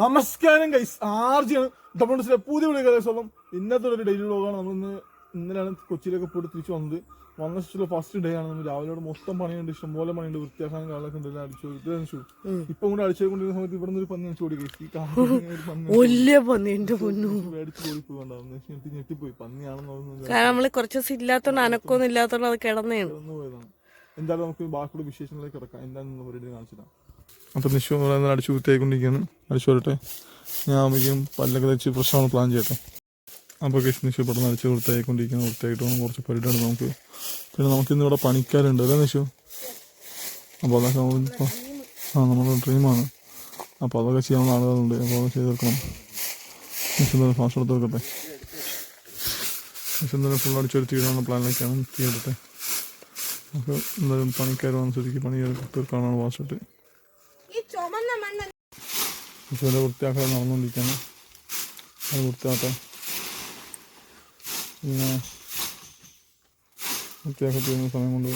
നമസ്കാരം ഗൈസ് ആർജിയാണ്. ഡബിൾസിലെ പുതിയ വീഡിയോ കഥ ഇന്നത്തെ ഒരു ഡെയിലി വ്ളോഗാണ് നമ്മൾ ഇന്ന് ഇന്നലെയാണ് കൊച്ചിയിലൊക്കെ പോയിട്ട് തിരിച്ചു വന്നത്. വന്ന ശേഷമുള്ള ഫസ്റ്റ് ഡേ ആണ്. നമ്മൾ രാവിലെ അവിടെ മൊത്തം പണിയുണ്ട്. ഇഷ്ടംപോലെ പണിയുണ്ട്. വൃത്തിയാക്കാനും കാര്യങ്ങളൊക്കെ ഉണ്ട്. അടിച്ചു അടിച്ചു ഇപ്പൊ കൂടെ അടിച്ചുകൊണ്ടിരുന്ന സമയത്ത് ഇവിടെ നിന്ന് ഒരു പന്നി അടിച്ചു ഞെട്ടി ഞെട്ടിപ്പോയി. പന്നിയാണെന്ന് നമ്മൾ കുറച്ച് ദിവസം ഇല്ലാത്തോണ്ട് അനക്കൊന്നും ഇല്ലാത്തോണ്ട് അത് കിടന്നേ കിടന്നു പോയതാണ്. എന്തായാലും നമുക്ക് ബാക്കിയുള്ള വിശേഷങ്ങളിലേക്ക് കിടക്കാം. എന്താണെന്ന് പരിപാടി കാണിച്ചിട്ടാണ് അപ്പം നിശു അടിച്ചു വൃത്തിയായിക്കൊണ്ടിരിക്കുകയാണ് അടിച്ചു വരട്ടെ ഞാൻ അമ്മയ്ക്കും പല്ലൊക്കെ വെച്ച് പ്രശ്നമാണ് പ്ലാൻ ചെയ്യട്ടെ. അപ്പോൾ കേസ് നിശു പെട്ടെന്ന് അടിച്ച് വൃത്തിയായിക്കൊണ്ടിരിക്കുന്നു വൃത്തിയായിട്ട് വേണം കുറച്ച് പരിപാടിയാണ് നമുക്ക്. പിന്നെ നമുക്കിന്ന് ഇവിടെ പണിക്കാരുണ്ട്. അല്ലേ നിശു അപ്പോൾ അതൊക്കെ ആ നമ്മുടെ ഡ്രീമാണ് അപ്പോൾ അതൊക്കെ ചെയ്യാവുന്ന ആളുകളുണ്ട്. അപ്പോൾ അതൊക്കെ ചെയ്ത് തീർക്കണം. നിശു എന്തായാലും ഫാസ്റ്റ് എടുത്ത് വെക്കട്ടെ. നിശു എന്തായാലും ഫുൾ അടിച്ചൊരു തീരാനുള്ള പ്ലാനിലേക്കാണ് തീരട്ടെ നമുക്ക് എന്തായാലും പണിക്കാരും അനുസരിച്ച് പണി തീർക്കാനാണ് ഫാസ്റ്റ് മണ്ണ് വിഷുവിന്റെ വൃത്തിയാക്കൽ നടന്നുകൊണ്ടിരിക്കുകയാണ്. അത് വൃത്തിയാക്കാം പിന്നെ വൃത്തിയാക്കി തീരുന്ന സമയം കൊണ്ട്.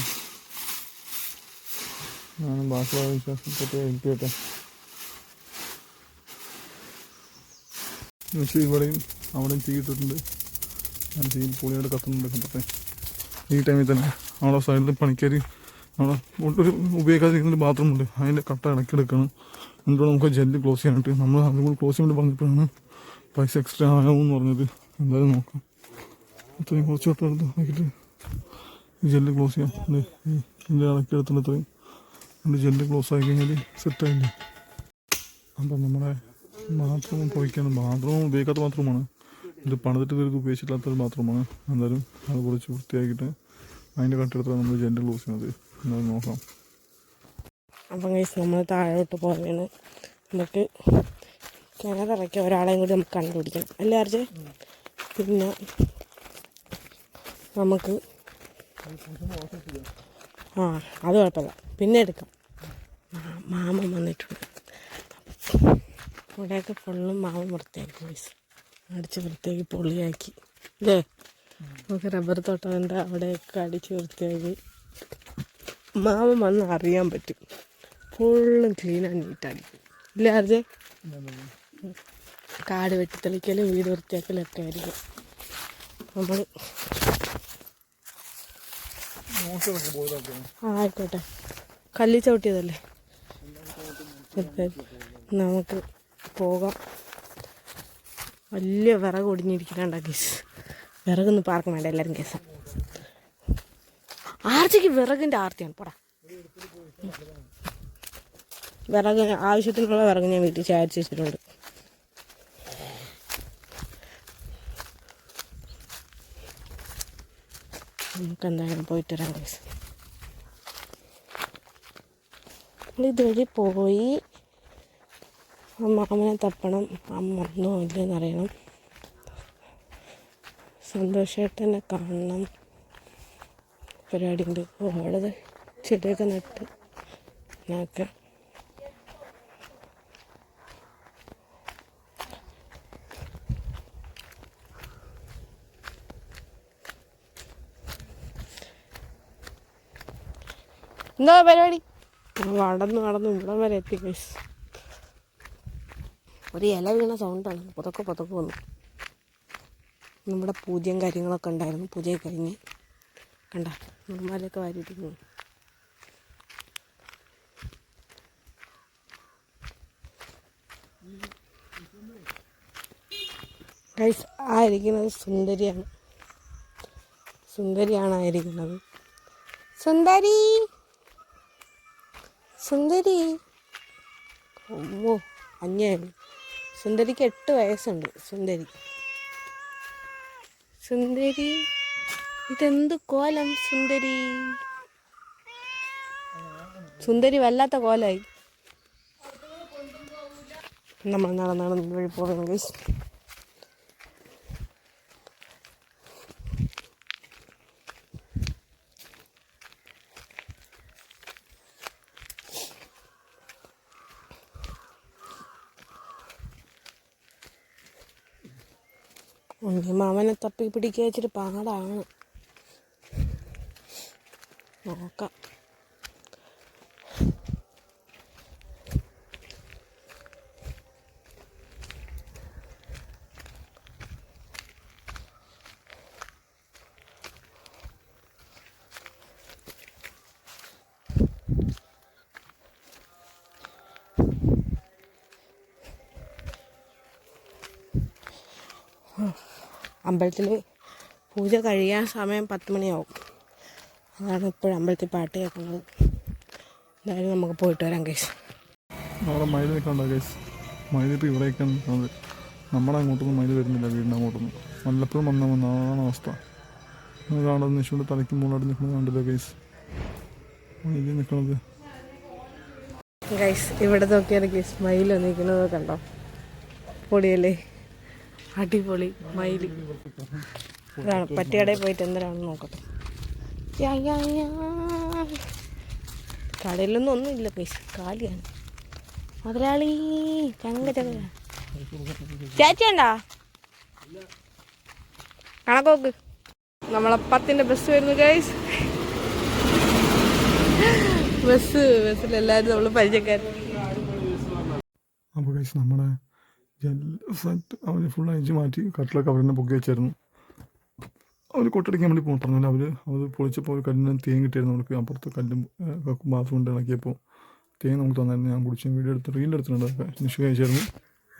ഞാനും ബാക്കിയുള്ള വിശ്വാസത്തെ ഹെൽപ്പ് ചെയ്യട്ടെ വിഷു ഇവിടെയും അവിടെയും തീയിട്ടിട്ടുണ്ട് ഞാൻ തീ പുളിയോട് കത്തുന്നുണ്ട് കണ്ടത്തെ ഈ ടൈമിൽ തന്നെ അവിടെ സൈഡിൽ പണിക്കാർ അവിടെ ഒരു ഉപയോഗിക്കാതിരിക്കുന്ന ഒരു ബാത്റൂം ഉണ്ട്. അതിന്റെ കട്ട ഇടയ്ക്കെടുക്കണം എന്നിട്ട് നമുക്ക് ജെല്ല് ക്ലോസ് ചെയ്യാനായിട്ട്. നമ്മൾ അതും കൂടി ക്ലോസ് വേണ്ടി പറഞ്ഞപ്പോഴാണ് പൈസ എക്സ്ട്രാ ആകുമെന്ന് പറഞ്ഞത്. എന്തായാലും നോക്കാം. ഇത്രയും കുറച്ച് വട്ടം എടുത്ത് ഈ ജെല്ല് ക്ലോസ് ചെയ്യാം. ഇതിന്റെ ഇളക്കി എടുത്തിട്ട് ഇത്രയും അതിന്റെ ജെല്ല് ക്ലോസ് ആയി കഴിഞ്ഞാൽ സെറ്റ് സെറ്റായില്ലേ അപ്പം നമ്മുടെ ബാത്റൂം പോയിക്കാണ് ബാത്റൂം ഉപയോഗിക്കാത്ത ബാത്റൂമാണ്. ഇത് പണിതിട്ട് ഇത് ഉപയോഗിച്ചിട്ടില്ലാത്തൊരു ബാത്റൂമാണ്. എന്തായാലും അത് കുറച്ച് വൃത്തിയാക്കിയിട്ട് അതിന്റെ കട്ടെടുത്താണ് നമ്മൾ ജെല്ല് ക്ലോസ് ചെയ്യുന്നത്. എന്തായാലും നോക്കാം. അപ്പം കഴിച്ച് നമ്മൾ താഴോട്ട് പോവുകയാണ്. നമുക്ക് കിണറിറക്കി ഒരാളെയും കൂടി നമുക്ക് കണ്ടുപിടിക്കണം അല്ലേ അർജെ പിന്നെ നമുക്ക് ആ അത് കുഴപ്പമില്ല. പിന്നെ എടുക്കാം. മാമം വന്നിട്ടുണ്ട്. ഇവിടെയൊക്കെ ഫുള്ളും മാമൻ വൃത്തിയാക്കി പൈസ അടിച്ച് വൃത്തിയാക്കി പൊളിയാക്കി അല്ലേ നമുക്ക് റബ്ബർ തോട്ടം എന്താ അവിടെയൊക്കെ അടിച്ച് വൃത്തിയാക്കി. മാമൻ വന്ന് അറിയാൻ പറ്റും. ഫുള്ളും ക്ലീനാണ് നീറ്റായിരിക്കും ഇല്ല അർജെ കാട് വെട്ടിത്തെളിക്കലും വീട് വൃത്തിയാക്കലും ഒക്കെ ആയിരിക്കും. നമ്മൾ ആയിക്കോട്ടെ. കല്ലി ചവിട്ടിയതല്ലേ? നമുക്ക് പോകാം. വലിയ വിറക് ഒടിഞ്ഞിരിക്കുന്നുണ്ട് കേസ് വിറകൊന്നും പാർക്കും വേണ്ട എല്ലാവരും കേസ്. ആർച്ചയ്ക്ക് വിറകിന്റെ ആർത്തിയാണ് പോടാ. വിറക് ആവശ്യത്തിനുള്ള വിറക് ഞാൻ വീട്ടിൽ ചാരിച്ച് വെച്ചിട്ടുണ്ട്. നമുക്ക് എന്തായാലും പോയിട്ട് വരാം ഗൈസ് ഇതുവഴി പോയി മാമനെ തപ്പണം അമ്മ ഒന്നോ ഇല്ലെന്നറിയണം. അറിയണം തന്നെ കാണണം. പരിപാടി ഉണ്ട് ഓടത് ചെടിയൊക്കെ നട്ട് ഒക്കെ എന്താ പരിപാടി? നടന്ന് നടന്ന് ഇവിടം വരെ എത്തി ഗൈസ് ഒരു ഇല വീണ സൗണ്ടാണ് പുതക്കെ പുതക്കെ വന്നു. നമ്മുടെ പൂജയും കാര്യങ്ങളൊക്കെ ഉണ്ടായിരുന്നു. പൂജയൊക്കെ കഴിഞ്ഞ് കണ്ട നിർമ്മാലൊക്കെ വാരിയിട്ടിരുന്നു ഗൈസ് ആയിരിക്കുന്നത് സുന്ദരിയാണ്. സുന്ദരിയാണ് ആയിരിക്കുന്നത് സുന്ദരി! സുന്ദരി. ഓ അഞ്ഞാണ് സുന്ദരിക്ക് എട്ട് വയസ്സുണ്ട്. സുന്ദരി. സുന്ദരി ഇതെന്ത് കോലം സുന്ദരി? സുന്ദരി വല്ലാത്ത കോലായി. നമ്മൾ നടന്നാണ് നടന്ന് വഴി പോകണം ഗൈസ് അവനെ തപ്പി പിടിക്കുക വെച്ചിട്ട് പാടാണ്. നോക്കാം. അമ്പലത്തിൽ പൂജ കഴിയാൻ സമയം പത്ത് മണിയാവും. അതാണ് ഇപ്പോഴും അമ്പലത്തിൽ പാട്ട് കേൾക്കുന്നത്. എന്തായാലും നമുക്ക് പോയിട്ട് വരാം കേസ് അവിടെ മയിൽ നിൽക്കണ്ട കേസ് മയിൽ ഇപ്പോൾ നിൽക്കുന്നത്. നമ്മുടെ അങ്ങോട്ടൊന്നും മയിൽ വരുന്നില്ല വീടിന്റെ അങ്ങോട്ടൊന്നും. വല്ലപ്പോഴും വന്നാൽ വന്ന അതാണ് അവസ്ഥ. കാണുന്നത് നിശുണ്ട് തലയ്ക്ക് മുകളിലായിട്ട് നിൽക്കുന്നത് കണ്ടില്ല കേസ് മയിൽ നിൽക്കുന്നത് ഗൈസ് ഇവിടെ നോക്കിയാൽ ഗൈസ് മയിൽ നിൽക്കുന്നത് കണ്ടോ? പൊളിയല്ലേ അടിപൊളി മയിൽ ഇതാണ് പട്ടികടയിൽ പോയിട്ട് എന്തിനാണെന്ന് നോക്കട്ടെ. കടയിലൊന്നും ഒന്നുമില്ല ഗൈസ് കാലിയാണ്. മുതലാളി ചങ്ക ചങ്ക. ചേച്ചി ഉണ്ടോ? കണക്കോക്ക് നമ്മളെ പത്തിന്റെ ബസ് വരുന്നു ഗൈസ് ബസ് ബസ്സിൽ എല്ലാവരും നമ്മൾ പരിചയക്കാർ അപ്പോൾ ഗൈസ് നമ്മുടെ അവർ ഫുൾ അഴിച്ച് മാറ്റി കട്ടിലൊക്കെ അവർ തന്നെ പൊക്കി വെച്ചായിരുന്നു. അവർ കൊട്ടടിക്കാൻ വേണ്ടി പോകും പറഞ്ഞില്ല അവർ അവർ പൊളിച്ചപ്പോൾ ഒരു കല്ലിന് തേൻ കിട്ടിയായിരുന്നു അവർക്ക് അപ്പുറത്ത് കല്ലും ബാത്റൂം കൊണ്ട് ഇളക്കിയപ്പോൾ. തേൻ നമുക്ക് തന്നായിരുന്നു. ഞാൻ കുടിച്ച വീഡിയോ എടുത്ത് റീൽ എടുത്തിട്ടുണ്ട്. അതൊക്കെ നിഷു കഴിച്ചായിരുന്നു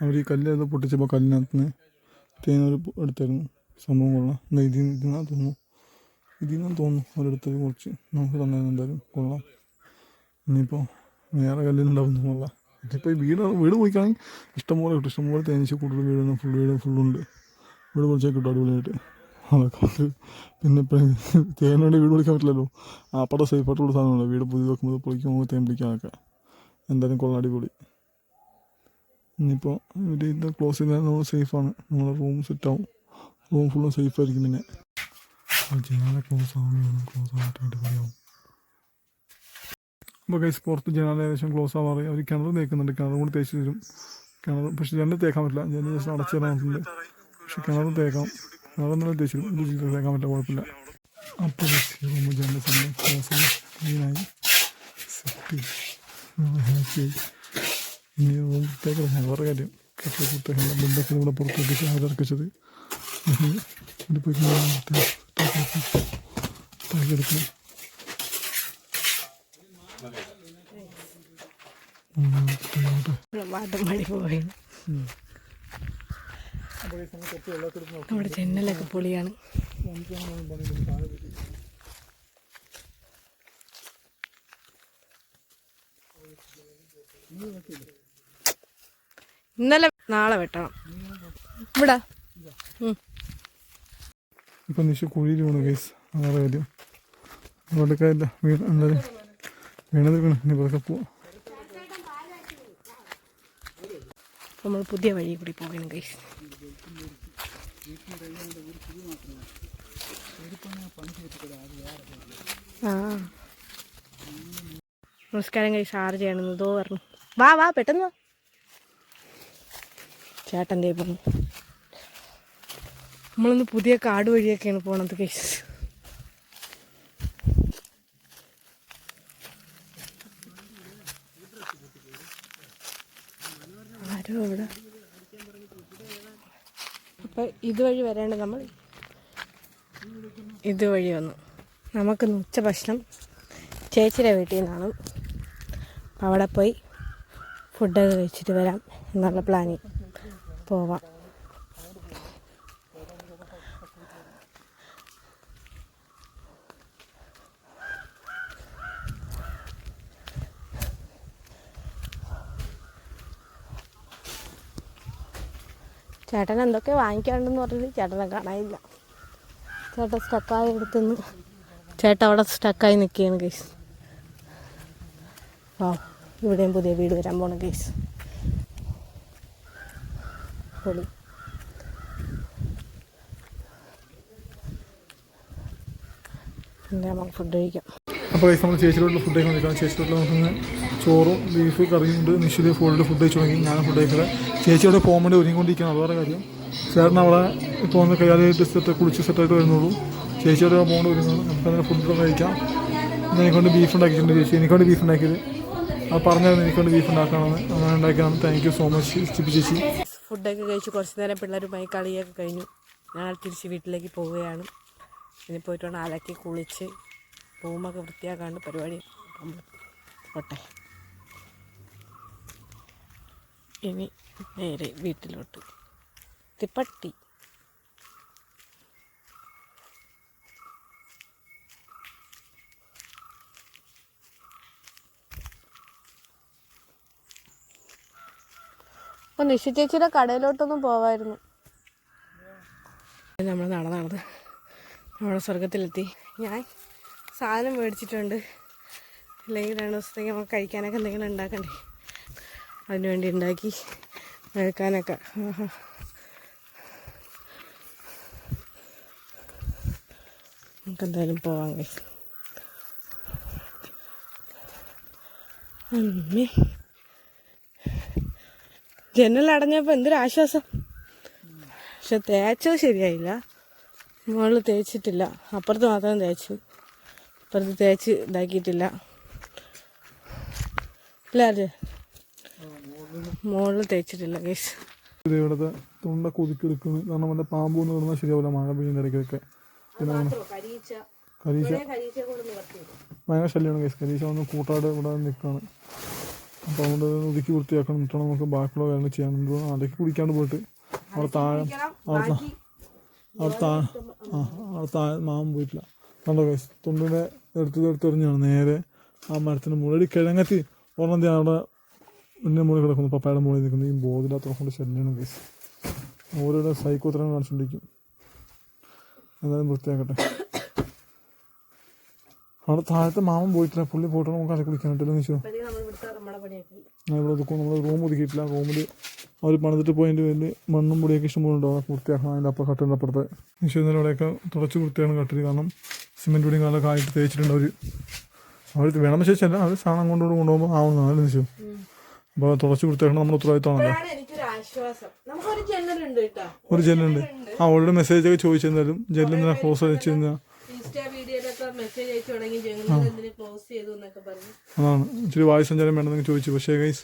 അവർ ഈ കല്ല് അത് പൊട്ടിച്ചപ്പോൾ കല്ലിനകത്ത് നിന്ന് തേൻ അവർ എടുത്തായിരുന്നു. സംഭവം കൊള്ളാം. എന്നാ ഇതിൽ നിന്നാണ് തോന്നുന്നു. ഇതിൽ നിന്നാണ് തോന്നുന്നു അവരെടുത്തത് കുറച്ച്. നമുക്ക് തന്നായിരുന്നു എന്തായാലും കൊള്ളാം. ഇനിയിപ്പോൾ വേറെ കല്ലിനുണ്ടാവുന്നു എന്നുള്ള ഇതിപ്പോൾ ഈ വീട് വീട് പോയിക്കാണെങ്കിൽ ഇഷ്ടംപോലെ കിട്ടും. ഇഷ്ടംപോലെ തേനീച്ച കൂടുതൽ വീട് ഫുൾ വീട് ഫുള്ളുണ്ട് വീട് പൊളിച്ചാൽ കിട്ടും അടിപൊളിയായിട്ട്. അതൊക്കെ അത് പിന്നെ ഇപ്പം തേനോടെ വീട് പൊളിക്കാൻ പറ്റില്ലല്ലോ. ആ പടം സേഫായിട്ടുള്ള സാധനമാണ് വീട് പുതിയ വെക്കുമ്പോൾ പൊളിക്കുമ്പോൾ തേൻ പിടിക്കാനൊക്കെ എന്തായാലും കൊള്ളാം അടിപൊളി. ഇനിയിപ്പോൾ ഇവർ ഇത് ക്ലോസ് ചെയ്താൽ നമ്മൾ സേഫാണ് നമ്മുടെ റൂം സെറ്റാവും റൂം ഫുള്ളും സേഫായിരിക്കും പിന്നെ. ക്ലോസ് ആവുന്നു ക്ലോസ് ആയിട്ട് അടിപൊളിയാവും. അപ്പോൾ കൈസ് പുറത്ത് ജനാല ഏകദേശം ക്ലോസ് ആവാറ് അവർ കിണർ തേക്കുന്നുണ്ട്. കിണർ കൂടി തേച്ച് തരും. കിണർ പക്ഷെ ജനൽ തേക്കാൻ പറ്റില്ല. ജനൽ ജസ്റ്റ് അടച്ചു തരാറുണ്ട് പക്ഷെ കിണർ തേക്കാം. കിണറൊന്നും തേച്ചു തേക്കാൻ പറ്റില്ല. കുഴപ്പമില്ല. അപ്പോൾ റൂം ജനൽ സമയം ക്ലോസ് ക്ലീനായി സെറ്റ് ഹാപ്പിയായി ഇനി റൂം വേറെ കാര്യം. കുത്തേക്കണ്ട ബന്ധത്തിൽ ഇവിടെ പുറത്തേക്ക് പോയി എടുക്കണം നമ്മുടെ ചെന്നലൊക്കെ പൊളിയാണ്. ഇന്നലെ നാളെ വെട്ടണം. ഇവിടെ. ഇപ്പൊ നിശ കുഴിയിൽ വീണു കേസ് അതാണ് കാര്യം. അതുകൊണ്ടൊക്കെ ഇല്ല. വീണ വീണത് വീണ്. ഇനി പതുക്കെ പോവാം. നമ്മൾ പുതിയ വഴി കൂടി പോകണം കൈസ് ആ. നമസ്കാരം കൈസ് ആറ് ചെയ്യണമെന്നതോ പറഞ്ഞു. വാ വാ പെട്ടെന്ന് ചേട്ടന്റെ പറഞ്ഞു. നമ്മളൊന്ന് പുതിയ കാട് വഴിയൊക്കെയാണ് പോണത് ഗൈസ് ആരോ അവിടെ അപ്പം ഇതുവഴി വരേണ്ട നമ്മൾ ഇതുവഴി വന്നു. നമുക്ക് ഉച്ച ഭക്ഷണം ചേച്ചിയുടെ വീട്ടിൽ നിന്നാണ്. അവിടെ പോയി ഫുഡൊക്കെ കഴിച്ചിട്ട് വരാം എന്നുള്ള പ്ലാനിങ് പോവാം. ചേട്ടൻ എന്തൊക്കെ വാങ്ങിക്കാണ്ടെന്ന് പറഞ്ഞിട്ട് ചേട്ടനെ കാണാനില്ല. ചേട്ടൻ സ്റ്റക്കായി എടുത്തുനിന്ന് ചേട്ടൻ അവിടെ സ്റ്റക്കായി നിൽക്കുകയാണ് കേസ് ആ ഇവിടെയും പുതിയ വീട് വരാൻ പോണ കേസ് പൊളി. പിന്നെ നമുക്ക് ഫുഡ് കഴിക്കാം. അപ്പോൾ കൈസ് നമ്മൾ ചേച്ചിയിലോട്ടുള്ള ഫുഡ് കഴിക്കാൻ നിൽക്കണം ചേച്ചിയോട്ടുള്ള നമുക്ക് ചോറും ബീഫ് കറിയും ഉണ്ട്. നിശ്ചിത ഫുഡിൽ ഫുഡ് കഴിച്ചു തുടങ്ങി. ഞാൻ ഫുഡ് കഴിക്കുന്നത് ചേച്ചിയോടെ പോകാൻ വേണ്ടി ഒരുങ്ങിക്കൊണ്ടിരിക്കുകയാണ്. അതുപോലെ കാര്യം. ചേട്ടൻ അവിടെ ഇപ്പോൾ ഒന്ന് കയ്യാലായിട്ട് സെറ്റ് കുളിച്ച് സെറ്റായിട്ട് വരുന്നുള്ളൂ. ചേച്ചിയോടെ പോകേണ്ടി ഒരുങ്ങുന്നു. നമുക്ക് അങ്ങനെ ഫുഡ് കഴിക്കാം. എനിക്കൊണ്ട് ബീഫ് ഉണ്ടാക്കിയിട്ടുണ്ട് ചേച്ചി. എനിക്കൊണ്ട് ബീഫ് ഉണ്ടാക്കിയത്. അത് പറഞ്ഞായിരുന്നു എനിക്കൊണ്ട് ബീഫ് ഉണ്ടാക്കണമെന്ന്. അങ്ങനെ ഉണ്ടാക്കിയാണ് thank you so much Chippi ചേച്ചി. ഫുഡൊക്കെ കഴിച്ച് കുറച്ച് നേരം പിള്ളേരുമായി കളിയൊക്കെ കഴിഞ്ഞു. ഞങ്ങൾ തിരിച്ച് വീട്ടിലേക്ക് പോവുകയാണ്. ഇനി പോയിട്ട് അലക്കി കുളിച്ച് റൂമൊക്കെ വൃത്തിയാക്കാണ്ട് പരിപാടി ഓട്ടെ ഇനി നേരെ വീട്ടിലോട്ട്. തിപ്പട്ടി. അപ്പൊ നിഷി ചേച്ചിയുടെ കടയിലോട്ടൊന്നും പോവായിരുന്നു. നമ്മൾ നടന്നത് നമ്മുടെ സ്വർഗത്തിലെത്തി ഞാൻ സാധനം മേടിച്ചിട്ടുണ്ട്. അല്ലെങ്കിൽ രണ്ട് ദിവസത്തേക്ക് നമുക്ക് കഴിക്കാനൊക്കെ എന്തെങ്കിലും ഉണ്ടാക്കണ്ടേ? അതിനു വേണ്ടി ഉണ്ടാക്കി വെക്കാനൊക്കെ. നമുക്ക് എന്തായാലും പോവാം ജനൽ അടഞ്ഞപ്പോൾ എന്തൊരു ആശ്വാസം. പക്ഷെ തേച്ചത് ശരിയായില്ല. മുകളിൽ തേച്ചിട്ടില്ല. അപ്പുറത്ത് മാത്രം തേച്ചു. അപ്പുറത്ത് തേച്ച് ഇതാക്കിയിട്ടില്ല. അല്ല അതെ മുകളിൽ തേച്ചിട്ടില്ല കേസ് ഇത് ഇവിടുത്തെ തൊണ്ട കൊതുക്കെടുക്കുന്നു. കാരണം മറ്റേ പാമ്പ് എന്ന് പറഞ്ഞാൽ ശരിയാവില്ല. മഴ പെയ്യുന്ന ഇടയ്ക്കൊക്കെ. പിന്നെ അങ്ങനെ കരീശ ഭയങ്കര ശല്യമാണ് കേസ് കരീശ വന്ന് കൂട്ടാട് ഇവിടെ നിൽക്കുകയാണ്. അപ്പോൾ അതുകൊണ്ട് ഒതുക്കി വൃത്തിയാക്കണം. എന്നിട്ടാണ് നമുക്ക് ബാക്കിയുള്ള കാര്യങ്ങൾ ചെയ്യാൻ അതൊക്കെ കുടിക്കാണ്ട് പോയിട്ട് അവിടെ താഴെ അവിടെ താഴെ ആ അവിടെ താഴെ മാമൻ പോയിട്ടില്ല. കണ്ടോ കേസ് തൊണ്ടിനെ എടുത്ത് എടുത്ത് എറിഞ്ഞാണ് നേരെ ആ മരത്തിന്റെ മുകളിൽ കിഴങ്ങത്തി ഒരെണ്ണം ദേ അവിടെ എന്റെ മുകളിൽ കിടക്കുന്നു പപ്പായുടെ മുകളിൽ നിൽക്കുന്നു. ഈ ബോധില്ലാത്ത കൊണ്ട് ശല്യമാണ് കേസ് ഓരോരോ സൈക്കോത്തരം കാണിച്ചുകൊണ്ടിരിക്കും. എന്തായാലും വൃത്തിയാക്കട്ടെ. അവിടെ താഴത്തെ മാമൻ പോയിട്ടില്ല. പുള്ളി പോയിട്ട് നമുക്ക് അലക്കി കുളിക്കാനായിട്ടില്ല ഞാൻ ഇവിടെ ഒതുക്കും. നമ്മൾ റൂം ഒതുക്കിയിട്ടില്ല. റൂമിൽ അവർ പണിതിട്ട് പോയതിന്റെ പേരിൽ മണ്ണും പൊടിയൊക്കെ ഇഷ്ടംപോലെ ഉണ്ടാവും. അതൊക്കെ വൃത്തിയാക്കണം. അതിന്റെ അപ്പുറം കട്ടിന്റെ അപ്പുറത്ത്. നിശ്ചയം ഇന്നലെ അവിടെയൊക്കെ തുടച്ച് വൃത്തിയാണ് കട്ടിൽ കാരണം സിമെന്റ് പൊടിയും കാലൊക്കെ ആയിട്ട് തേച്ചിട്ടുണ്ട് അവർ അവർ വേണമെന്ന് ചോദിച്ചല്ല അവർ സാധനം കൊണ്ടുകൊണ്ട് കൊണ്ടുപോകുമ്പോൾ ആവുന്നതാണ് നിശ്ചയം അപ്പോൾ തുടച്ച് കൊടുത്തേക്കണം നമ്മുടെ ഉത്തരവാദിത്തമാണല്ലോ ഒരു ജെല്ലുണ്ട് ആ അവളുടെ മെസ്സേജ് ഒക്കെ ചോദിച്ചിരുന്നാലും ജെല്ലിന്തിനാ ക്ലോസ് വെച്ചിരുന്ന അതാണ്. ഇച്ചിരി വായു സഞ്ചാരം വേണമെന്നൊക്കെ ചോദിച്ചു. പക്ഷേ ഗൈസ്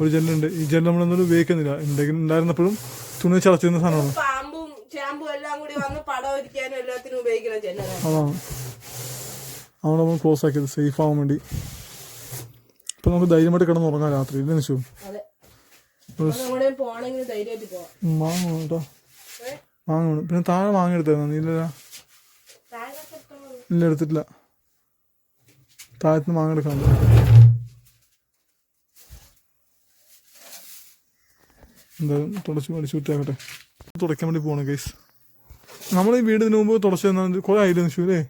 ഒരു ജെല്ലുണ്ട് ഈ ജെല്ല് നമ്മളൊന്നും ഉപയോഗിക്കുന്നില്ല. എന്തെങ്കിലും ഉണ്ടായിരുന്നപ്പോഴും തുണി ചളച്ചിരുന്ന സാധനമാണ്. അതാണ്. അവിടെ നമ്മൾ ക്ലോസ് ആക്കിയത് സേഫ് ആവാൻ വേണ്ടി. ഇപ്പം നമുക്ക് ധൈര്യമായിട്ട് കിടന്ന് ഉറങ്ങാം രാത്രി ഇല്ല നിശു? അതെ. നമ്മുടെ പോണെങ്കിൽ ധൈര്യമായിട്ട് പോവാം. മാങ്ങ കേട്ടോ മാങ്ങ വേണം. പിന്നെ താഴെ മാങ്ങ എടുത്തായിരുന്നു? ഇല്ല എടുത്തിട്ടില്ല. താഴത്തുനിന്ന് മാങ്ങ എടുക്കാൻ എന്തായാലും തുടച്ച് പഠിച്ചു വൃത്തിയാക്കട്ടെ തുടയ്ക്കാൻ വേണ്ടി പോകണം കേസ് നമ്മൾ ഈ വീട് ഇതിനു മുമ്പ് തുടച്ചു തന്നാൽ കുറേ ആയില്ലേ നിശു അല്ലേ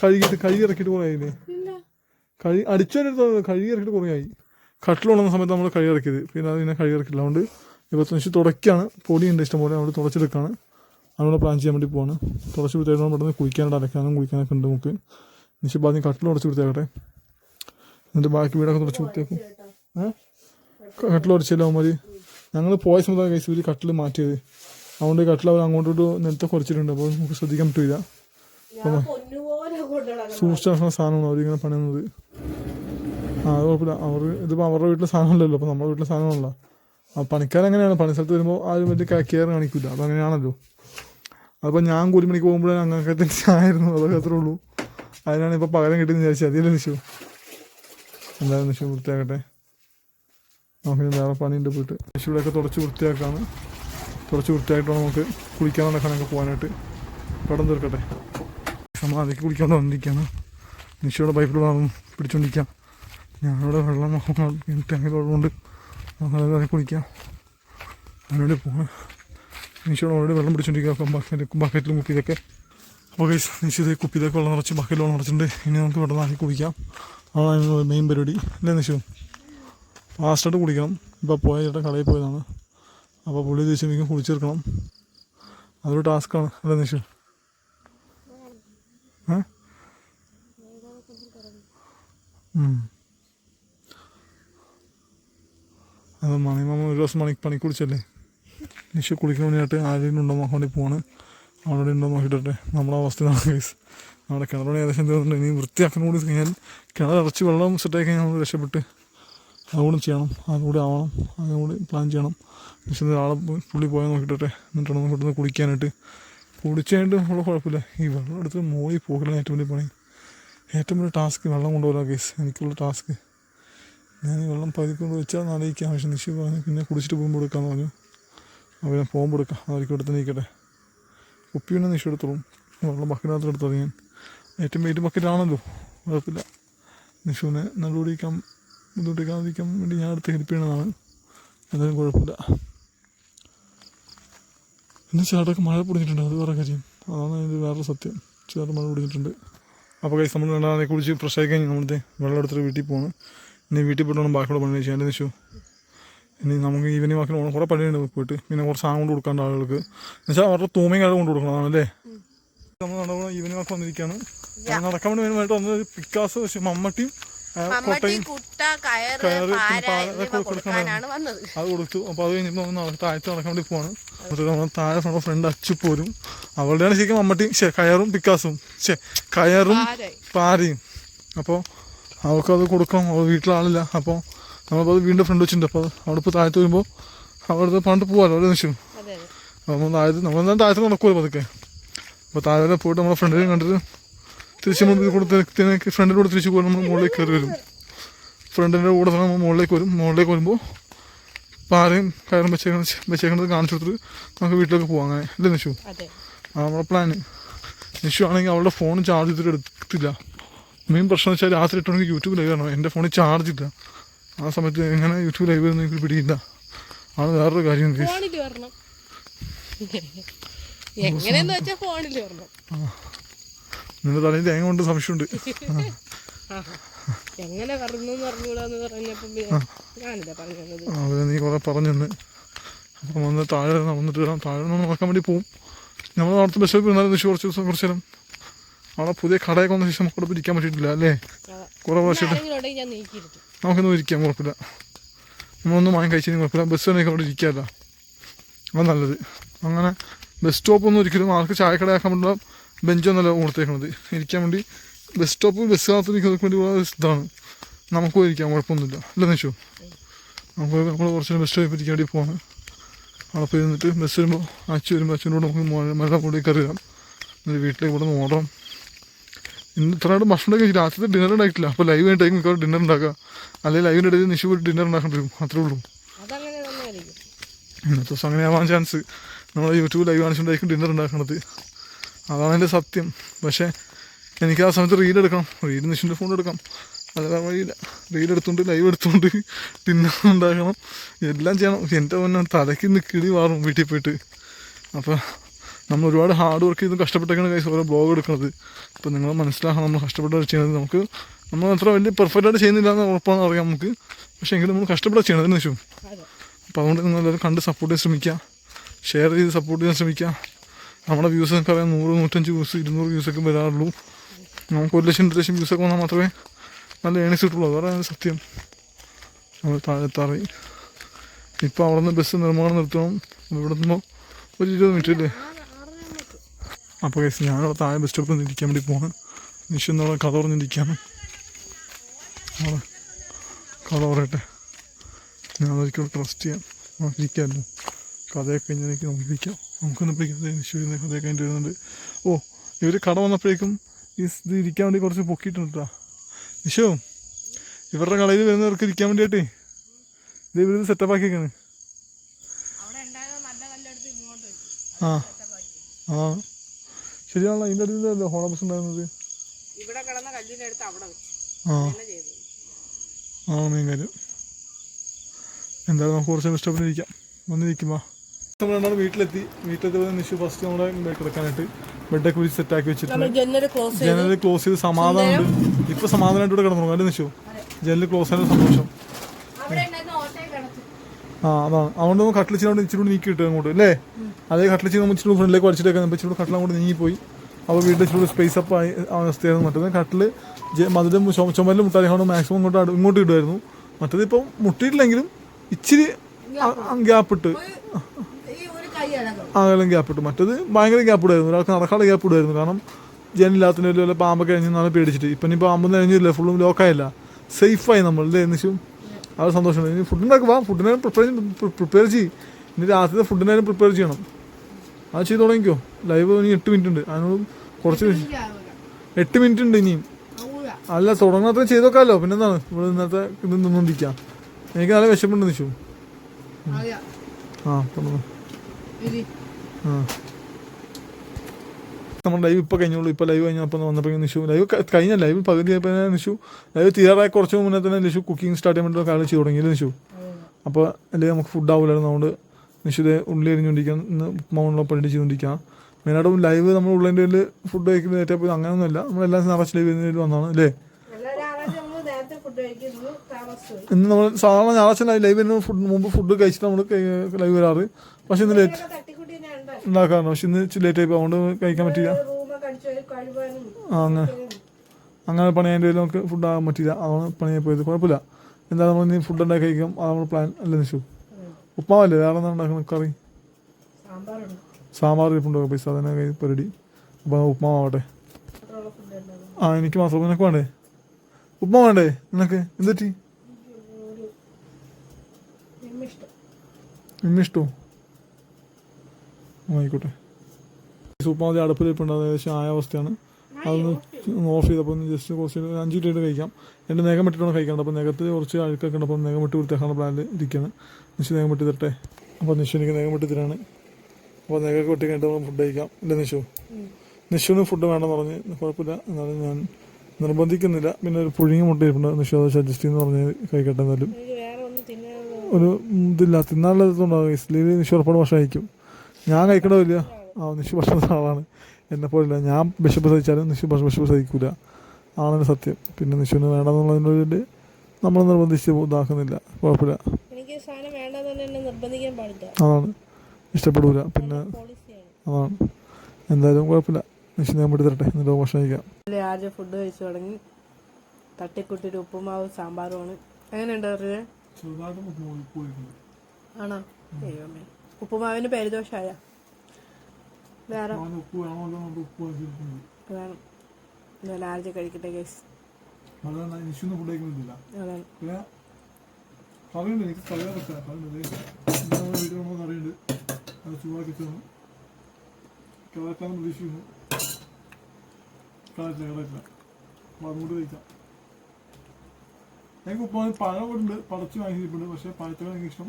കഴുകിയിട്ട് കഴുകി ഇറക്കിയിട്ട് കുറേ ആയില്ലേ? ഇല്ല. കഴി അടിച്ചെടുത്ത് കഴുകി ഇറക്കിയിട്ട് കുറേ ആയി കട്ടിലുണങ്ങുന്ന സമയത്ത് നമ്മൾ കഴുകി ഇറക്കിയത്. പിന്നെ അതിനെ കഴുകി ഇറക്കില്ല അതുകൊണ്ട് ഇരുപത്തഞ്ച് തുടയ്ക്കാണ്. പൊടിയുണ്ട് ഇഷ്ടംപോലെ അതുകൊണ്ട് തുടച്ചെടുക്കാണ്. അതുകൊണ്ട് പ്ലാൻ ചെയ്യാൻ വേണ്ടി പോവാണ്. തുടച്ച് വൃത്തിയായിട്ട് പെട്ടെന്ന് കുളിക്കാനായിട്ട് അലക്കാനും കുളിക്കാനൊക്കെ ഉണ്ട് നമുക്ക്. നിശ്ചയം ആദ്യം കട്ടിൽ തുടച്ച് വിടുത്തേക്കട്ടെ എന്നിട്ട് ബാക്കി വീടൊക്കെ തുടച്ച് വിടുത്തേക്കും ഏഹ് കട്ടിൽ ഉടച്ചില്ല മതി ഞങ്ങൾ പോയ സമയത്താണ് കഴിച്ച് ഇവർ കട്ടിൽ മാറ്റിയത്. അതുകൊണ്ട് കട്ടിൽ അവർ അങ്ങോട്ടോട്ട് നിലത്തെ കുറച്ചിട്ടുണ്ട് അപ്പോൾ നമുക്ക് ശ്രദ്ധിക്കാൻ പറ്റില്ല സൂക്ഷിച്ച് നടക്കുന്ന സാധനമാണ് അവരിങ്ങനെ പണിയുന്നത്. ആ അത് കുഴപ്പമില്ല. അവർ ഇതിപ്പോൾ അവരുടെ വീട്ടിലെ സാധനമല്ലല്ലോ അപ്പോൾ നമ്മുടെ വീട്ടിലെ സാധനമല്ല ആ പണിക്കാരെങ്ങനെയാണ്? പണി സ്ഥലത്ത് വരുമ്പോൾ ആരും വലിയ കെയർ കാണിക്കില്ല അതങ്ങനെയാണല്ലോ. അതിപ്പോൾ ഞാൻ കൂലിമണിക്ക് പോകുമ്പോഴാണ് അങ്ങനത്തെ ആയിരുന്നു. അതൊക്കെ അത്രേ ഉള്ളൂ. അതിനാണ് ഇപ്പോൾ പകരം കിട്ടിയെന്ന് വിചാരിച്ചത്. അതിലെ നിശു എന്തായാലും നിശു വൃത്തിയാക്കട്ടെ. നമുക്ക് വേറെ പണിയുണ്ട് പോയിട്ട്. നിശുവിടെയൊക്കെ തുടച്ച് വൃത്തിയാക്കാണ്. തുടച്ച് വൃത്തിയായിട്ട് വേണം നമുക്ക് കുളിക്കാൻ നടക്കാനൊക്കെ പോകാനായിട്ട്. പടം തീർക്കട്ടെ. നമ്മൾ അതിലേക്ക് കുളിക്കാണ്ട് വന്നിരിക്കുകയാണ്. നിശയുടെ പൈപ്പിൽ വെള്ളം പിടിച്ചോണ്ടിരിക്കാം ഞാനിവിടെ വെള്ളം ടാങ്കിൽ നമുക്ക് അതിൽ കുളിക്കാം അതിനുവേണ്ടി പോകാം നിശയുടെ ഓൾറെഡി വെള്ളം പിടിച്ചോണ്ടിരിക്കുക. അപ്പം ബക്കറ്റ് ബക്കറ്റിലും കുപ്പിയിലൊക്കെ അപ്പോൾ കൈസ് നിശ്ചിത കുപ്പിയിലേക്ക് വെള്ളം നിറച്ച് ബക്കറ്റിൽ വെള്ളം നിറച്ചിട്ടുണ്ട്. ഇനി നമുക്ക് വെള്ളം ആക്കി കുളിക്കാം. അതാണ് മെയിൻ പരിപാടി. അല്ലേ നിശു ഫാസ്റ്റായിട്ട് കുളിക്കണം. ഇപ്പോൾ പോയ ചേട്ടൻ കടയിൽ പോയതാണ്. അപ്പോൾ പുള്ളി തിരിച്ചു കുളിച്ചെടുക്കണം. അതൊരു ടാസ്ക്കാണ് അല്ലേ നിശു ഉം. മണി മാമ ഒരു ദിവസം മണി പണി കുളിച്ചല്ലേ നിഷ കുളിക്കാൻ വേണ്ടിയിട്ട് ആരെങ്കിലും ഉണ്ടോ നോക്കാൻ വേണ്ടി പോവാണ്. അവിടെ ഉണ്ടോ നോക്കിയിട്ടെ നമ്മുടെ അവസ്ഥ ഗൈസ് നമ്മുടെ കിണറോടെ ഏകദേശം തീർന്നിട്ടുണ്ട്. ഇനി വൃത്തിയാക്കാൻ കൂടി കഴിഞ്ഞാൽ കിണർ ഇറച്ചി വെള്ളം സെറ്റാക്കി കഴിഞ്ഞാൽ നമ്മൾ രക്ഷപ്പെട്ട് അതുകൂടി ചെയ്യണം. അതുകൂടി ആവണം. അതുകൂടി പ്ലാൻ ചെയ്യണം. പക്ഷേ ആളെ പുള്ളി പോയാൽ നോക്കിയിട്ടെ എന്നിട്ടാണ് നമുക്ക് ഇവിടുന്ന് കുളിക്കാനായിട്ട്. കുടിച്ചായിട്ട് ഉള്ള കുഴപ്പമില്ല. ഈ വെള്ളം എടുത്ത് മോളി പോകലാണ് ഏറ്റവും വലിയ പണി. ഏറ്റവും വലിയ ടാസ്ക് വെള്ളം കൊണ്ടുപോകാൻ കേസ് എനിക്കുള്ള ടാസ്ക്. ഞാൻ വെള്ളം പതിക്കൊണ്ട് വെച്ചാൽ നാളേക്കാം പക്ഷെ നിഷു പറഞ്ഞു പിന്നെ കുടിച്ചിട്ട് പോകുമ്പോൾ എടുക്കാമെന്ന് പറഞ്ഞു. അപ്പോൾ ഞാൻ പോകുമ്പോൾ എടുക്കാം. അതായിരിക്കും എടുത്ത് നീക്കട്ടെ. കുപ്പി പിന്നെ നിശ്ചയം എടുത്തോളും. വെള്ളം ബക്കറ്റിനകത്ത് എടുത്തത് ഞാൻ. ഏറ്റവും വെയിറ്റ് ബക്കറ്റാണല്ലോ കുഴപ്പമില്ല. നിഷുവിനെ നടുപിടിക്കാൻ ബുദ്ധിമുട്ടിക്കാതിരിക്കാൻ വേണ്ടി ഞാൻ എടുത്ത് ഹെൽപ്പ് ചെയ്യണതാണ്. എന്തായാലും കുഴപ്പമില്ല. പിന്നെ ചേട്ടൊക്കെ മഴ പൊടിഞ്ഞിട്ടുണ്ട്. അത് വേറെ കാര്യം. അതാണ് അതിന്റെ വേറെ സത്യം. ചേട്ടൻ മഴ പൊടിഞ്ഞിട്ടുണ്ട്. അപ്പോൾ കൈസ് നമ്മൾ രണ്ടാമതെ കുളിച്ച് ഫ്രഷ് ആയി കഴിഞ്ഞ് നമ്മളത്തെ വെള്ളം എടുത്തിട്ട് വീട്ടിൽ പോകണം ഇനി വീട്ടിൽ പോയിട്ട് വേണം ബാക്കിയുള്ള പണി ചെയ്യാൻ. വെച്ചു? ഇനി നമുക്ക് ഈവനിങ് ബാക്കി പോകണം കുറേ പണിയുണ്ട് പോയിട്ട്. പിന്നെ കുറച്ച് സാധനം കൊണ്ട് കൊടുക്കാണ്ട് ആളുകൾക്ക്. എന്നുവെച്ചാൽ അവരുടെ തൂമയും കാര്യം കൊണ്ട് കൊടുക്കണം അല്ലേ നമ്മൾ നടക്കുന്ന ഈവനിങ് വാക്ക് വന്നിരിക്കുകയാണ് നടക്കാൻ വേണ്ടി വേണ്ടി വന്നത് പിക്കാസ് പക്ഷേ മമ്മട്ടിയും കൊട്ടയും കുട്ട കയറ് അത് കൊടുത്തു. അപ്പോൾ അത് കഴിഞ്ഞപ്പോൾ നമ്മൾ താഴത്ത് നടക്കാൻ വേണ്ടി പോവാണ്. എന്നിട്ട് നമ്മൾ താഴെ നമ്മുടെ ഫ്രണ്ട് അച്ചുപോരും അവളുടെയാണ് ശരിക്കും മമ്മട്ടിയും ശേ കയറും പിക്കാസും. ശേ കയറും പാരയും. അപ്പോൾ അത് കൊടുക്കാം അവൾ വീട്ടിലാളില്ല. അപ്പോൾ നമ്മളിപ്പോൾ അത് വീണ്ടും ഫ്രണ്ട് വെച്ചിട്ടുണ്ട്. അപ്പോൾ അവിടെ ഇപ്പോൾ താഴത്ത് വരുമ്പോൾ അവിടുത്തെ പണ്ട് പോകാമല്ലോ അവിടെ നിമിഷം. അപ്പോൾ നമ്മൾ താഴത്ത് നമ്മളെന്താ താഴത്ത് നടക്കുമല്ലോ പതുക്കെ. അപ്പോൾ താഴെ പോയിട്ട് നമ്മുടെ ഫ്രണ്ടിനെ കണ്ടിട്ട് തിരിച്ച് നമ്മൾ ഇത് കൊടുത്ത് ഫ്രണ്ടിന്റെ കൂടെ തിരിച്ച് പോകാൻ നമ്മൾ മുകളിലേക്ക് കയറി വരും. ഫ്രണ്ടിന്റെ കൂടെ തന്നെ നമ്മൾ മുകളിലേക്ക് വരും. മുകളിലേക്ക് വരുമ്പോൾ പാരയും കയറും വെച്ചേക്കണ വെച്ചേക്കണത് കാണിച്ചു കൊടുത്തിട്ട് നമുക്ക് വീട്ടിലേക്ക് പോകാം അങ്ങനെ. അല്ലേ നിഷു? ആ നമ്മുടെ പ്ലാന് നിഷു ആണെങ്കിൽ അവളുടെ ഫോൺ ചാർജ് ചെയ്തിട്ട് എടുത്തില്ല. മെയിൻ പ്രശ്നം വെച്ചാൽ രാത്രി എട്ട് മണിക്ക് യൂട്യൂബ് ലൈവ് കാണണം. എന്റെ ഫോണിൽ ചാർജ് ഇല്ല. ആ സമയത്ത് എങ്ങനെ യൂട്യൂബ് ലൈവ് വരുന്ന എനിക്ക് പിടിയില്ല. ആണ് വേറൊരു കാര്യം എങ്ങനെയെന്ന് വെച്ചാൽ ഫോണിൽ വരണം. നിന്റെ തലയിൽ തേങ്ങ കൊണ്ട് സംശയമുണ്ട്. എങ്ങനെ പറഞ്ഞു എന്ന് പറഞ്ഞപ്പോ പറഞ്ഞപ്പം പിന്നെ ഞാനില്ല പറഞ്ഞത്. അവരെ നീ കൊറേ പറഞ്ഞെന്ന്. അപ്പം വന്ന് താഴെ വന്നിട്ട് വരാം. താഴെ നോക്കാൻ വേണ്ടി പോവും. നമ്മൾ നാളത്തെ ബസ് ഇരുന്നാലും കുറച്ച് ദിവസം കുറച്ച് നേരം. അവിടെ പുതിയ കടയൊക്കെ വന്ന ശേഷം നമുക്ക് ഇരിക്കാൻ പറ്റിയിട്ടില്ല അല്ലേ? കുറേ പ്രാവശ്യം നമുക്കൊന്നും ഇരിക്കാം കുഴപ്പമില്ല. നമ്മളൊന്നും വാങ്ങി കഴിച്ചാലും കുഴപ്പമില്ല. ബസ് വേണമെങ്കിൽ അവിടെ ഇരിക്കാമല്ല. അത് നല്ലത്. അങ്ങനെ ബസ് സ്റ്റോപ്പൊന്നും ഒരിക്കലും ആർക്ക് ചായക്കടയാക്കാൻ വേണ്ടിയുള്ള ബെഞ്ചൊന്നല്ല കൊടുത്തേക്കണത് ഇരിക്കാൻ വേണ്ടി ബസ് സ്റ്റോപ്പ് ബസ് കാത്തിരിക്കുന്നതിന് വേണ്ടിയുള്ള ഇതാണ്. നമുക്കും ഇരിക്കാം കുഴപ്പമൊന്നുമില്ല. അല്ലെന്ന് വെച്ചു നമുക്ക് നമ്മൾ കുറച്ച് ബസ് സ്റ്റോപ്പിൽ ഇരിക്കാൻ വേണ്ടി പോവാണ്. അവിടെ പോയി നിന്നിട്ട് ബസ് വരുമ്പോൾ അച്ഛൻ വരുമ്പോൾ അച്ഛനോട് നമുക്ക് മഴ കൂടി കയറി വരാം. എന്നിട്ട് വീട്ടിലേക്ക് ഇവിടെ നിന്ന് ഓടാം ഇന്ന് ഇത്രയായിട്ട് ഭക്ഷണം കഴിച്ചു രാത്രി ഡിന്നർ ഉണ്ടായിട്ടില്ല. അപ്പോൾ ലൈവ് ആയിട്ട് മിക്കവാറും ഡിന്നർ ഉണ്ടാക്കുക. അല്ലെങ്കിൽ ലൈവിന്റെ ഇടയിൽ നിഷു ഒരു ഡിന്നർ ഉണ്ടാക്കേണ്ടി വരും. അത്രേ ഉള്ളൂ. ഇന്നത്തെ ദിവസം അങ്ങനെ ആവാൻ ചാൻസ് നമ്മൾ യൂട്യൂബ് ലൈവ് കാണിച്ചുകൊണ്ടായിരിക്കും ഡിന്നർ ഉണ്ടാക്കുന്നത് അതാണ് എന്റെ സത്യം. പക്ഷേ എനിക്ക് ആ സമയത്ത് റീൽ എടുക്കണം. റീൽ നിഷിന്റെ ഫോൺ എടുക്കാം. അല്ലാതെ വഴിയില്ല. റീൽ എടുത്തുകൊണ്ട് ലൈവ് എടുത്തുകൊണ്ട് ഡിന്നർ ഉണ്ടാക്കണം. എല്ലാം ചെയ്യണം. എന്റെ മുന്നേ തലയ്ക്ക് നിൽക്കിടി മാറും വീട്ടിൽ പോയിട്ട്. അപ്പോൾ നമ്മൾ ഒരുപാട് ഹാർഡ് വർക്ക് ചെയ്ത് കഷ്ടപ്പെട്ടൊക്കെയാണ് കൈസ് ഓരോ ബ്ലോഗ് എടുക്കുന്നത്. അപ്പോൾ നിങ്ങൾ മനസ്സിലാക്കണം നമ്മൾ കഷ്ടപ്പെട്ട് ചെയ്യുന്നത്. നമുക്ക് നമ്മൾ അത്ര വലിയ പെർഫെക്റ്റായിട്ട് ചെയ്യുന്നില്ല എന്ന് ഉറപ്പാണെന്ന് അറിയാം നമുക്ക്. പക്ഷേ എങ്കിലും നമ്മൾ കഷ്ടപ്പെട്ടാണ് ചെയ്യണതെന്ന് വെച്ചു അപ്പോൾ അതുകൊണ്ട് നിങ്ങൾ എല്ലാവരും കണ്ട് സപ്പോർട്ട് ചെയ്യാൻ ശ്രമിക്കുക. ഷെയർ ചെയ്ത് സപ്പോർട്ട് ചെയ്യാൻ ശ്രമിക്കുക. നമ്മുടെ വ്യൂസ് ഒക്കെ അറിയാം നൂറ് നൂറ്റഞ്ച് വ്യൂസ് ഇരുന്നൂറ് വ്യൂസൊക്കെ വരാറുള്ളൂ. നമുക്ക് ഒരു ലക്ഷം രണ്ട് ലക്ഷം വ്യൂസൊക്കെ വന്നാൽ മാത്രമേ നല്ല ഏണിങ്സ് അതാണ് സത്യം. നമ്മൾ താഴെത്താറി ഇപ്പോൾ അവിടെ നിന്ന് ബസ് നിർമ്മാണം നിർത്തണം. ഇവിടെ നിന്നോ ഒരു ഇരുപത് മിനിറ്റ് അല്ലേ അപ്പോൾ കേസ് ഞാനവിടെ താഴെ ബസ് സ്റ്റോപ്പിൽ നിന്ന് ഇരിക്കാൻ വേണ്ടി പോകാൻ നിശ്ചയം എന്നുള്ള കഥ പറഞ്ഞിരിക്കുകയാണ്. അവിടെ കഥ പറയട്ടെ. ഞാൻ അതൊരിക്കലും ട്രസ്റ്റ് ചെയ്യാം ഇരിക്കാമല്ലോ കഥയൊക്കെ കഴിഞ്ഞാൽ നമുക്ക് ഇരിക്കാം നമുക്കൊന്ന് പിടിക്കുന്നത് നിശ്ചയിക്കുന്ന ഹൃദയ കഴിഞ്ഞ് വരുന്നുണ്ട് ഓ ഇവർ കട വന്നപ്പോഴേക്കും ഈ ഇത് ഇരിക്കാൻ വേണ്ടി കുറച്ച് പൊക്കിയിട്ടുണ്ട് കേട്ടോ നിശോ ഇവരുടെ കടയിൽ വരുന്നവർക്ക് ഇരിക്കാൻ വേണ്ടിയിട്ടേ ഇത് ഇവരിത് സെറ്റപ്പ് ആക്കിയേക്കാണ്. ആ. ആ. ശരിയാണല്ലോ അടുത്ത് അടുത്തല്ലേ ഹോള ബസ് ഉണ്ടായിരുന്നത്? ഇവിടെ കിടന്ന അവിടെ വെച്ചു. ആ. അങ്ങനെ ചെയ്തു. ആ മെയിൻ കാര്യം. എന്തായാലും നമുക്ക് കുറച്ച് ഇഷ്ടപ്പെട്ടിരിക്കാം വന്നിരിക്കുമ്പോൾ നമ്മൾ വീട്ടിലെത്തി. വീട്ടിലെത്തി പോയി നിശു ഫസ്റ്റ് നമ്മുടെ ബെഡ് കിടക്കാനായിട്ട് ബെഡൊക്കെ വിളിച്ച് സെറ്റാക്കി വെച്ചിട്ടുണ്ട്. നമ്മൾ ജനൽ ക്ലോസ് ചെയ്ത് ജനൽ ക്ലോസ് ചെയ്ത് സമാധാനമുണ്ട് ഇപ്പൊ സമാധാനമായിട്ട് ഇവിടെ കിടന്നു അല്ലേ നിശു ജനൽ ക്ലോസ് ആയ സന്തോഷം. ആ അതാണ്. അതുകൊണ്ട് നമ്മൾ കട്ടിൽ കട്ടിലിച്ചിനോട് ഇച്ചിരി കൂടി നീക്കി കിട്ടും അങ്ങോട്ട് അല്ലേ? അതേ കട്ടിൽ നമ്മൾ ഇച്ചിരി ഫ്രണ്ടിലേക്ക് വലിച്ചിട്ടേക്കാൻ ഇച്ചിരി കൂടി കട്ടിൽ അങ്ങോട്ട് നീങ്ങിപ്പോയി. അപ്പോൾ വീട്ടിൽ ഇച്ചിരി സ്പേസ് അപ്പ് ആയി അവസ്ഥയായിരുന്നു. മറ്റേത് കട്ടിൽ മതിലും ചുമലും മുട്ടാലും മാക്സിമം ഇങ്ങോട്ട് ഇങ്ങോട്ട് ഇടുമായിരുന്നു. മറ്റേത് ഇപ്പം മുട്ടിയിട്ടില്ലെങ്കിലും ഇച്ചിരി ഗ്യാപ്പ്. ഇട്ട് ഈ ഒരു കൈ അടക്കം അകലം ഗ്യാപ്പ് ഇട്ടു. മറ്റേത് ഭയങ്കര ഗ്യാപ്പ് ഇടുമായിരുന്നു ഒരാൾക്ക് നടക്കാനുള്ള ഗ്യാപ്പ് ഇടുമായിരുന്നു കാരണം ജനില്ലാത്തതിന് വലിയ വല്ല പാമ്പൊക്കെ കഴിഞ്ഞാൽ പേടിച്ചിട്ട്. ഇപ്പം ഇനി പാമ്പ് കഴിഞ്ഞില്ല ഫുള്ളും ലോക്കായില്ല സേഫായി നമ്മൾ അല്ലേ എന്നിച്ചും അത് സന്തോഷമാണ് ഇനി ഫുഡ് ഉണ്ടാക്കുക ഫുഡിനെ പ്രിപ്പയർ പ്രിപ്പയർ ചെയ്യും ഇനി രാത്രിത്തെ ഫുഡിനായാലും പ്രിപ്പയർ ചെയ്യണം. അത് ചെയ്ത് തുടങ്ങിക്കോ. ലൈവ് ഇനി എട്ട് മിനിറ്റ് ഉണ്ട്. അതിനോട് കുറച്ച് എട്ട് മിനിറ്റ് ഉണ്ട് ഇനിയും. അല്ല തുടങ്ങാത്ത ചെയ്തോക്കാമല്ലോ പിന്നെന്താണ്? ഇവിടെ ഇന്നത്തെ ഇത് നിന്നോണ്ടിരിക്കാം. എനിക്ക് നല്ല വിശപ്പുണ്ട് നിശു ആ തുടങ്ങും. ആ. നമ്മുടെ ലൈവ് ഇപ്പോൾ കഴിഞ്ഞോളൂ ഇപ്പോൾ ലൈവ് കഴിഞ്ഞപ്പോൾ വന്നപ്പോൾ നിഷു ലൈവ് കഴിഞ്ഞ ലൈവ് പകുതി ആയപ്പോൾ നിഷു ലൈവ് തീരാറായി കുറച്ച് മുന്നേ തന്നെ നിഷു കുക്കിംഗ് സ്റ്റാർട്ട് ചെയ്യാൻ വേണ്ടി കാലം ചെയ്തു തുടങ്ങിയില്ല നിഷു? അപ്പോൾ അല്ലെങ്കിൽ നമുക്ക് ഫുഡ് ആവില്ലായിരുന്നു അതുകൊണ്ട് നിശ്ചിത ഉള്ളി അരിഞ്ഞുകൊണ്ടിരിക്കാം ഇന്ന് ഉപ്പുമാവുള്ള പണി ചെയ്തുകൊണ്ടിരിക്കാം. മെയിനായിട്ടും ലൈവ് നമ്മൾ ഉള്ളതിന്റെ ഫുഡ് കഴിക്കുന്ന ഏറ്റവും അങ്ങനെയൊന്നുമില്ല. നമ്മളെല്ലാം നിറച്ച് ലൈവ് ചെയ്യുന്നതിൽ വന്നാണ് അല്ലേ എല്ലാ ഞായറാഴ്ച നമ്മൾ നേരത്തെ ഫുഡ് കഴിക്കുന്നു താമസിച്ചു ഇന്ന് നമ്മൾ സാധാരണ ഞായറാഴ്ച ലൈവ് വരുന്ന ഫുഡ് മുമ്പ് ഫുഡ് കഴിച്ചിട്ട് നമ്മൾ ലൈവ് വരാറ്. പക്ഷെ ഇന്ന് ലേറ്റ് ഉണ്ടാക്കാറുണ്ട്. പക്ഷെ ഇന്ന് ഇച്ചിരി ലേറ്റ് ആയി അതുകൊണ്ട് കഴിക്കാൻ പറ്റില്ല ആ അങ്ങനെ. അങ്ങനെ പണിയാന്റെ പേരിൽ നമുക്ക് ഫുഡ് ആകാൻ പറ്റില്ല അതാണ് പണിയായി പോയത്. കുഴപ്പമില്ല. എന്താ നമ്മൾ ഇനി ഫുഡ് ഉണ്ടാക്കി കഴിക്കാം. അതാണ് നമ്മുടെ പ്ലാൻ അല്ല നിശു ഉപ്പാവല്ലേ വേറെ എന്താ ഉണ്ടാക്കുന്നത് കറി? സാമ്പാർ ഇരിപ്പുണ്ടോ. പൈസ അതന്നെ കൈ പരിപാടി. അപ്പോൾ ഉണ്ടാകും ആ എനിക്ക് മാത്രം. നിനക്ക് വേണ്ടേ? ഉപ്മാ വേണ്ടേ നിനക്ക്? എന്തുറ്റി ഇഷ്ടോ. ആയിക്കോട്ടെ. ഉപ്മാവ് അടുപ്പിൽ ഇരിപ്പുണ്ട് അത് ഏകദേശം ആയ അവസ്ഥയാണ്. അതൊന്ന് ഓഫ് ചെയ്തപ്പോൾ ഒന്ന് ജസ്റ്റ് കുറച്ച് അഞ്ച് ലിറ്റർ കഴിക്കാം. എന്റെ നേകം ഇട്ടിട്ടാണ് കഴിക്കേണ്ടത് അപ്പോൾ നേകത്ത് കുറച്ച് അഴുക്കൊക്കെ ഉണ്ട്. അപ്പോൾ നേകം ഇട്ട് കൊടുത്തേക്കാണ് പ്ലാനിൽ ഇരിക്കുന്നത് നിശ്ചയം നേകം ഇട്ട് തരട്ടെ. അപ്പോൾ നിശു എനിക്ക് നേകം ഇട്ട് തരാണ്. അപ്പോൾ നേകൊക്കെ വെട്ടി കഴിഞ്ഞിട്ട് നമ്മൾ ഫുഡ് കഴിക്കാം. ഇല്ല നിശു? നിശുവിന് ഫുഡ് വേണമെന്ന് പറഞ്ഞ്. കുഴപ്പമില്ല. എന്നാലും ഞാൻ നിർബന്ധിക്കുന്നില്ല. പിന്നെ ഒരു പുഴുങ്ങി മുട്ട ഇരിപ്പുണ്ട് നിഷേധ അഡ്ജസ്റ്റ് ചെയ്യുന്ന പറഞ്ഞ് കഴിക്കട്ടെ എന്നാലും ഒരു ഇതില്ല. തിന്നാനുള്ളതുണ്ടാകും ഇസ്ലിയിൽ നിശു ഉറപ്പാട് ഭക്ഷണം കഴിക്കും. ഞാൻ കഴിക്കണമില്ല ആ നിശു ഭക്ഷണ ആളാണ്. എന്നെ പോലില്ല. ഞാൻ വിശപ്പ് സഹിച്ചാലും ഭക്ഷ വിശപ്പ് സഹിക്കൂല. ആണെന്ന് സത്യം. പിന്നെ നിശുവിന് വേണമെന്നുള്ളതിന്റെ ഒരു നമ്മൾ നിർബന്ധിച്ച് ഇതാക്കുന്നില്ല. കുഴപ്പമില്ല. എന്നെ അതാണ്. ഇഷ്ടപ്പെടൂല. പിന്നെ അതാണ്. എന്തായാലും കുഴപ്പമില്ല. നിശു ഞാൻ എന്നിട്ട് ഭക്ഷണം കഴിക്കാം. ആദ്യം ഫുഡ് കഴിച്ചു തുടങ്ങി. തട്ടിക്കുട്ടിയുടെ ഉപ്പുമാവ് സാമ്പാറുമാണ്. എങ്ങനെയുണ്ട് അറിയാൻ ആണോ? ദൈവമേ. ഉപ്പുമാവിന് പേരുദോഷമായ വേറെ? വേണം. ഞാൻ ആദ്യം കഴിക്കട്ടെ കഴിക്കുന്നില്ല അതാണ്. പിന്നെ കറിയുണ്ട് എനിക്ക് കറിയാൻ പറ്റില്ല കറിയുണ്ട് വീട്ടിൽ നമ്മൾ കറിയുണ്ട് അത് ചൂടാക്കി തന്നു കളക്കാൻ പ്രതീക്ഷിക്കുന്നു കളറ്റില്ല കളറ്റില്ല അപ്പോൾ അതുകൊണ്ട് കഴിക്കാം. എനിക്ക് ഇപ്പോൾ പഴം ഉണ്ട് പടച്ച് വാങ്ങിയിട്ടുണ്ട് പക്ഷേ പഴത്തോടെ എനിക്ക് ഇഷ്ടം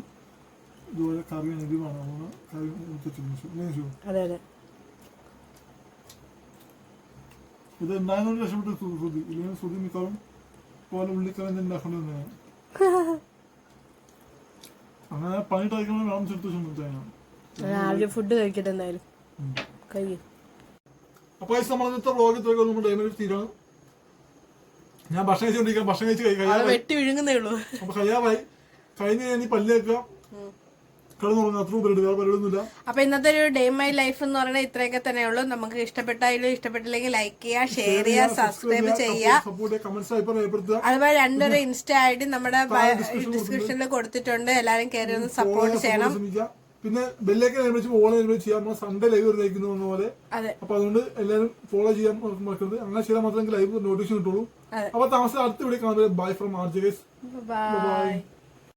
ഇതുപോലെ കറിയാണ് വേണം. അതുകൊണ്ട് കറി എടുത്തിട്ടുണ്ട് ഇത് ഉണ്ടായതുകൊണ്ട് രക്ഷപ്പെട്ട ശ്രുതി. ഇല്ലെങ്കിൽ ശ്രുതി മിക്കവാറും പോലെ ഉള്ളിക്കറി ഉണ്ടാക്കേണ്ടി വന്നതാണ് അങ്ങനെ പണി കഴിക്കണം വേണം ഞാൻ ആദ്യം ഫുഡ് കഴിക്കട്ടെ എന്തായാലും. കഴിയും. അപ്പൊ ഈ നമ്മൾ ഇന്നത്തെ വ്ളോഗ് ഇത്രയൊക്കെ നമ്മുടെ ഡൈമൻഡ് തീരാണ് ഞാൻ ഭക്ഷണം കഴിച്ചുകൊണ്ടിരിക്കാം ഭക്ഷണം കഴിച്ച് കഴിയാറായി. വെട്ടി വിഴുങ്ങുന്നേ ഉള്ളൂ. അപ്പൊ കഴിയാവായി കഴിഞ്ഞ് കഴിഞ്ഞ് പല്ല് വെക്കുക അപ്പൊ ഇന്നത്തെ ഒരു ഡേ മൈ ലൈഫ് എന്ന് പറയുന്നത് ഇത്രയൊക്കെ തന്നെ ഉള്ളൂ നമുക്ക് ഇഷ്ടപ്പെട്ടായാലും ഇഷ്ടപ്പെട്ടില്ലെങ്കിൽ ലൈക്ക് ചെയ്യുക ഷെയർ ചെയ്യുക സബ്സ്ക്രൈബ് ചെയ്യുക അതുപോലെ രണ്ടൊരു ഇൻസ്റ്റ ഐ ഡി നമ്മുടെ ഡിസ്ക്രിപ്ഷനിൽ കൊടുത്തിട്ടുണ്ട്. എല്ലാരും കയറി ഒന്ന് സപ്പോർട്ട് ചെയ്യണം. പിന്നെ ബെല്ലേക്ക് നിർമ്മിച്ച് ഫോളോ നിർമ്മിച്ച് ചെയ്യാം. നമ്മൾ സൺഡേ ലൈവ് വരുന്നേക്കുന്നു പറഞ്ഞ പോലെ. അപ്പൊ അതുകൊണ്ട് എല്ലാവരും ഫോളോ ചെയ്യാൻ മറക്കരുത്. അങ്ങനെ ചെയ്താൽ മാത്രമേ ലൈവ് നോട്ടിഫിക്കേഷൻ കിട്ടുള്ളൂ. അപ്പൊ താമസം അടുത്ത വീഡിയോ കാണുന്നത് bye from R J bye